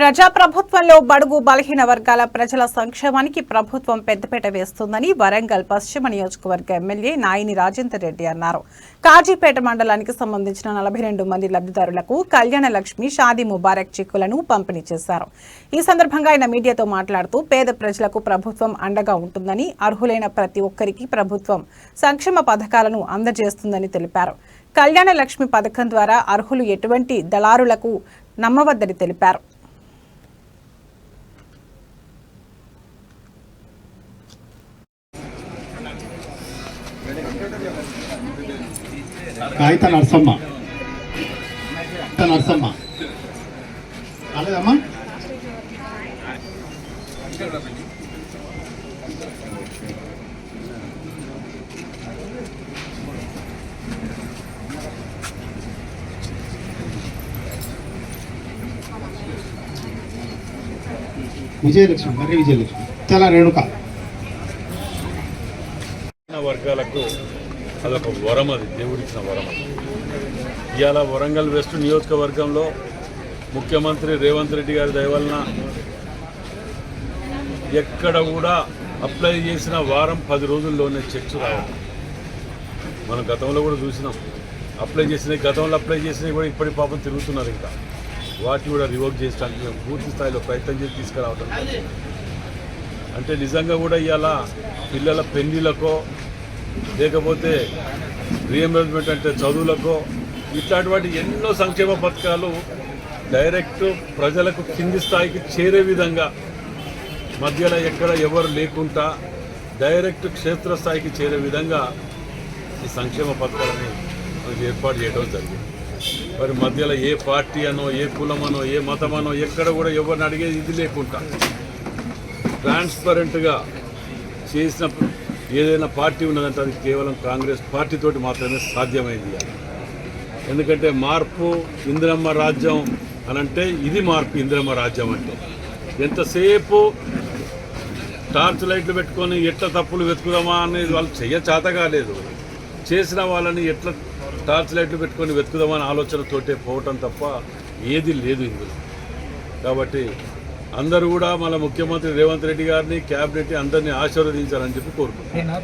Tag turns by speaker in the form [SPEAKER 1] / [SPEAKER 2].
[SPEAKER 1] ప్రజాప్రభుత్వంలో బడుగు బలహీన వర్గాల ప్రజల సంక్షేమానికి ప్రభుత్వం పెద్దపీట వేస్తుందని వరంగల్ పశ్చిమ నియోజకవర్గ ఎమ్మెల్యే నాయిని రాజేందర్ రెడ్డి అన్నారు. కాజీపేట మండలానికి సంబంధించిన నలభై రెండు మంది లబ్ధిదారులకు కళ్యాణ లక్ష్మి షాదీ ముబారక్ చెక్కులను పంపిణీ చేశారు. ఈ సందర్భంగా ఆయన మీడియాతో మాట్లాడుతూ పేద ప్రజలకు ప్రభుత్వం అండగా ఉంటుందని అర్హులైన ప్రతి ఒక్కరికి ప్రభుత్వం సంక్షేమ పథకాలను అందజేస్తుందని తెలిపారు. కళ్యాణ లక్ష్మి పథకం ద్వారా అర్హులు ఎటువంటి దళారులకు నమ్మవద్దని తెలిపారు.
[SPEAKER 2] కాగిత నరసమ్మ. కాగిత నరసమ్మ. కాలేదమ్మా విజయలక్ష్మి మర్రి విజయలక్ష్మి. చాలా రేణుక.
[SPEAKER 3] వర్గాలకు అదొక వరం అది దేవుడిచ్చిన వరం అది. ఇవాళ వరంగల్ వెస్ట్ నియోజకవర్గంలో ముఖ్యమంత్రి రేవంత్ రెడ్డి గారి దయవలన ఎక్కడ కూడా అప్లై చేసిన వారం పది రోజుల్లోనే చెక్స్ రావాలి మనం గతంలో కూడా చూసినాం. అప్లై చేసిన గతంలో అప్లై చేసినవి కూడా ఇప్పటి పాపం తిరుగుతున్నారు ఇంకా. వాటిని కూడా రివోక్ చేసడానికి మేము పూర్తి స్థాయిలో ప్రయత్నం చేసి తీసుకురావటం అంటే నిజంగా కూడా ఇవాళ పిల్లల పెళ్ళిలకో లేకపోతే రీఎంబర్స్మెంట్ అంటే చదువులకో ఇట్లాంటి ఎన్నో సంక్షేమ పథకాలు డైరెక్ట్ ప్రజలకు కింది స్థాయికి చేరే విధంగా మధ్యలో ఎక్కడ ఎవరు లేకుండా డైరెక్ట్ క్షేత్రస్థాయికి చేరే విధంగా ఈ సంక్షేమ పథకాలని మనకి ఏర్పాటు చేయడం జరిగింది. మరి మధ్యలో ఏ పార్టీ అనో ఏ కులమనో ఏ మతమనో ఎక్కడ కూడా ఎవరిని అడిగేది ఇది లేకుండా ట్రాన్స్పరెంట్గా చేసిన ఏదైనా పార్టీ ఉన్నదంటే అది కేవలం కాంగ్రెస్ పార్టీతోటి మాత్రమే సాధ్యమైంది ఎందుకంటే మార్పు ఇందిరమ్మ రాజ్యం అనంటే ఇది మార్పు ఇందిరమ్మ రాజ్యం అంటే. ఎంతసేపు టార్చ్ లైట్లు పెట్టుకొని ఎట్లా తప్పులు వెతుకుదామా అనేది వాళ్ళు చెయ్య చేత కాలేదు. చేసిన వాళ్ళని ఎట్లా టార్చ్ లైట్లు పెట్టుకొని వెతుకుదామా అనే ఆలోచనతోటే పోవటం తప్ప ఏది లేదు ఇందులో. కాబట్టి అందరూ కూడా మన ముఖ్యమంత్రి రేవంత్ రెడ్డి గారిని క్యాబినెట్ అందరినీ ఆశీర్వదించాలని చెప్పి కోరుకుంటున్నాను